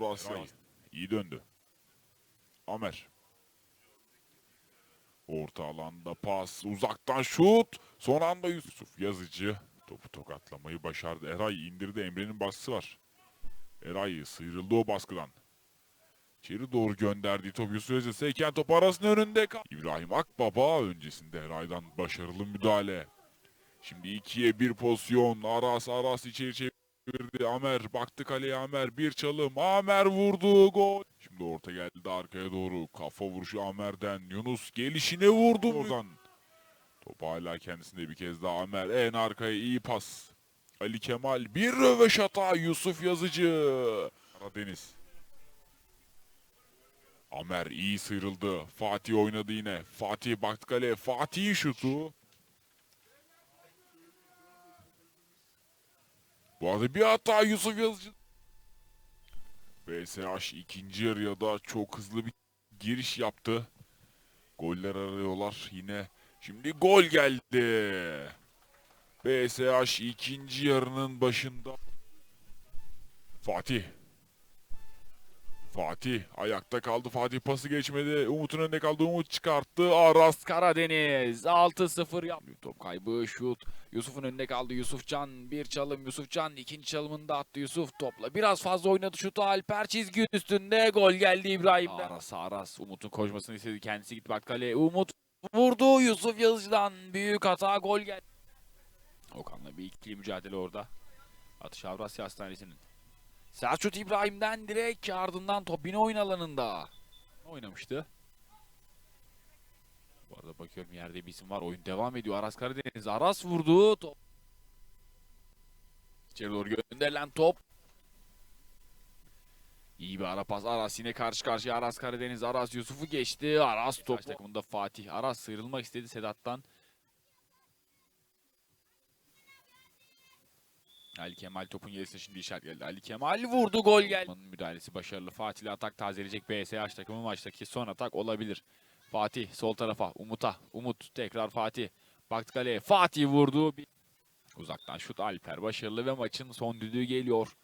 Burası iyi döndü. Amer. Orta alanda pas, uzaktan şut. Son anda Yusuf Yazıcı topu tokatlamayı başardı. Eray indirdi. Emre'nin baskısı var. Eray sıyrıldı o baskıdan. İçeri doğru gönderdiği top Yusuf Yazıcı. Seyken top arasının önünde kal. İbrahim Akbaba öncesinde Eray'dan başarılı müdahale. Şimdi ikiye bir pozisyon. Aras Aras içeri çevirdi. Amer baktı kaleye Amer. Bir çalım. Amer vurdu. Gol. Şimdi orta geldi arkaya doğru. Kafa vuruşu Amer'den. Yunus gelişine vurdu oradan. Top hala kendisinde bir kez daha Amer. En arkaya iyi pas. Ali Kemal bir röveşata Yusuf Yazıcı. Karadeniz. Amer iyi sıyrıldı. Fatih oynadı yine. Fatih baktı kaleye. Fatih'in şutu. Bu arada bir hata Yusuf Yazıcı. BSH ikinci yarıya da çok hızlı bir giriş yaptı. Goller arıyorlar yine. Şimdi gol geldi. BSH ikinci yarının başında. Fatih. Fatih ayakta kaldı. Fatih pası geçmedi. Umut'un önünde kaldı. Umut çıkarttı. Aras Karadeniz 6-0 yaptı. Top kaybı şut. Yusuf'un önünde kaldı. Yusufcan bir çalım. Yusufcan ikinci çalımını da attı. Yusuf topla. Biraz fazla oynadı şutu. Alper çizgi üstünde. Gol geldi İbrahim'den. Aras Aras. Umut'un koşmasını istedi. Kendisi gitti bak kaleye. Umut vurdu. Yusuf Yazıcı'dan büyük hata. Gol geldi. Okan'la bir ikili mücadele orada. Atış Avrasya Hastanesi'nin. Selçuk İbrahim'den direkt ardından top yine oyun alanında. Oynamıştı. Bu arada bakıyorum yerde bir isim var. Oyun devam ediyor. Aras Karadeniz. Aras vurdu. Top. İçeri doğru gönderilen top. İyi bir ara pas. Aras yine karşı karşıya. Aras Karadeniz. Aras Yusuf'u geçti. Aras top. takımında Fatih. Aras sıyrılmak istedi Sedat'tan. Ali Kemal topun gerisine şimdi işaret geldi. Ali Kemal vurdu gol geldi. Müdahalesi başarılı. Fatih ile atak tazeleyecek BSH takımı maçtaki son atak olabilir. Fatih sol tarafa Umut'a. Umut tekrar Fatih. Baktı kaleye. Fatih vurdu. Uzaktan şut Alper başarılı ve maçın son düdüğü geliyor.